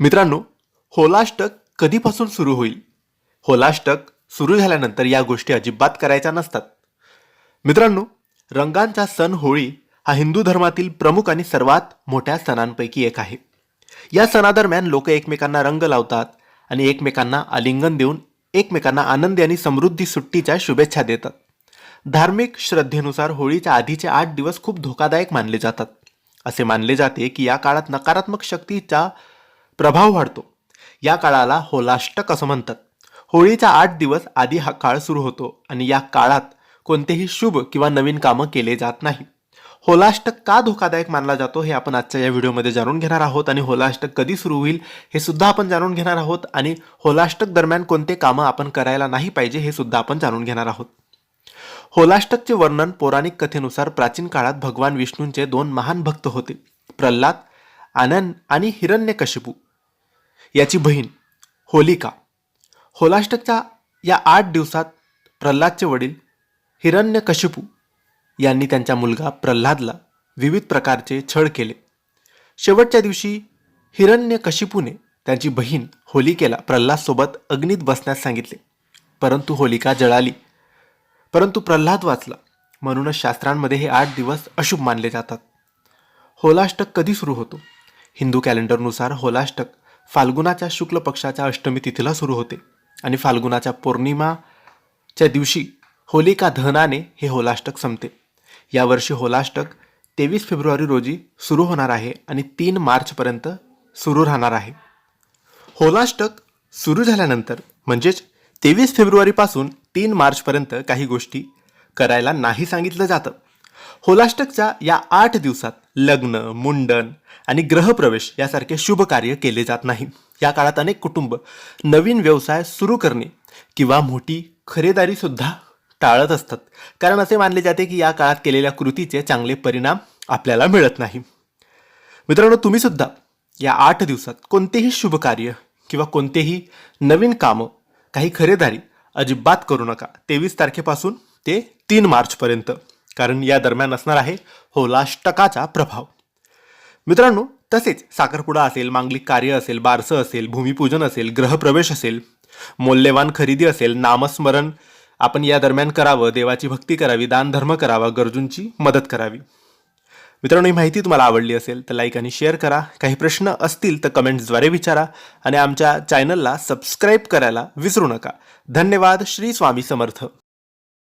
मित्रांनो होलाष्टक कधीपासून सुरू होईल? होलाष्टक सुरू झाल्यानंतर या गोष्टी अजिबात करायच्या नसतात. मित्रांनो रंगांचा सण होळी हा हिंदू धर्मातील प्रमुख आणि सर्वात मोठ्या सणांपैकी एक आहे. या सणादरम्यान लोक एकमेकांना रंग लावतात आणि एकमेकांना आलिंगन देऊन एकमेकांना आनंदी आणि समृद्धी सुट्टीच्या शुभेच्छा देतात. धार्मिक श्रद्धेनुसार होळीच्या आधीचे आठ दिवस खूप धोकादायक मानले जातात. असे मानले जाते की या काळात नकारात्मक शक्तीचा प्रभाव वाढतो. या काळाला होलाष्टक असं म्हणतात. होळीच्या आठ दिवस आधी हा काळ सुरू होतो आणि या काळात कोणतेही शुभ किंवा नवीन कामं केले जात नाही. होलाष्टक का धोकादायक मानला जातो हे आपण आजच्या या व्हिडिओमध्ये जाणून घेणार आहोत आणि होलाष्टक कधी सुरू होईल हे सुद्धा आपण जाणून घेणार आहोत आणि होलाष्टक दरम्यान कोणते कामं आपण करायला नाही पाहिजे हे सुद्धा आपण जाणून घेणार आहोत. होलाष्टकचे वर्णन पौराणिक कथेनुसार प्राचीन काळात भगवान विष्णूंचे दोन महान भक्त होते. प्रल्हाद आनंद आणि हिरण्यकशिपू. याची बहीण होलिका. होलाष्टकच्या या आठ दिवसात प्रल्हादचे वडील हिरण्यकशिपू यांनी त्यांचा मुलगा प्रल्हादला विविध प्रकारचे छळ केले. शेवटच्या दिवशी हिरण्यकशिपूने त्यांची बहीण होलिकेला प्रल्हादसोबत अग्नीत बसण्यास सांगितले. परंतु होलिका जळाली. परंतु प्रल्हाद वाचला. म्हणूनच शास्त्रांमध्ये हे आठ दिवस अशुभ मानले जातात. होलाष्टक कधी सुरू होतो? हिंदू कॅलेंडरनुसार होलाष्टक फाल्गुनाच्या शुक्ल पक्षाच्या अष्टमी तिथीला सुरू होते आणि फाल्गुनाच्या पौर्णिमाच्या दिवशी होलिका दहनाने हे होलाष्टक संपते. यावर्षी होलाष्टक तेवीस फेब्रुवारी रोजी सुरू होणार आहे आणि तीन मार्चपर्यंत सुरू राहणार आहे. होलाष्टक सुरू झाल्यानंतर म्हणजेच तेवीस फेब्रुवारीपासून तीन मार्चपर्यंत काही गोष्टी करायला नाही सांगितलं जातं. होलाष्टकच्या या आठ दिवसात लग्न मुंडन आणि ग्रहप्रवेश यासारखे शुभ कार्य केले जात नाही. या काळात अनेक कुटुंब नवीन व्यवसाय सुरू करणे किंवा मोठी खरेदारी सुद्धा टाळत असतात. कारण असे मानले जाते की या काळात केलेल्या कृतीचे चांगले परिणाम आपल्याला मिळत नाही. मित्रांनो तुम्ही सुद्धा या आठ दिवसात कोणतेही शुभ कार्य किंवा कोणतेही नवीन कामं काही खरेदारी अजिबात करू नका. तेवीस तारखेपासून ते तीन मार्चपर्यंत. कारण या दरम्यान असणार आहे होलाष्टकाचा प्रभाव. मित्रांनो तसेच साखरपुडा असेल मांगलिक कार्य असेल बारसं असेल भूमिपूजन असेल ग्रहप्रवेश असेल मौल्यवान खरेदी असेल नामस्मरण आपण या दरम्यान करावं देवाची भक्ती करावी दानधर्म करावा गरजूंची मदत करावी. मित्रांनो ही माहिती तुम्हाला आवडली असेल तर लाईक आणि शेअर करा. काही प्रश्न असतील तर कमेंट्सद्वारे विचारा आणि आमच्या चॅनलला सबस्क्राईब करायला विसरू नका. धन्यवाद. श्री स्वामी समर्थ.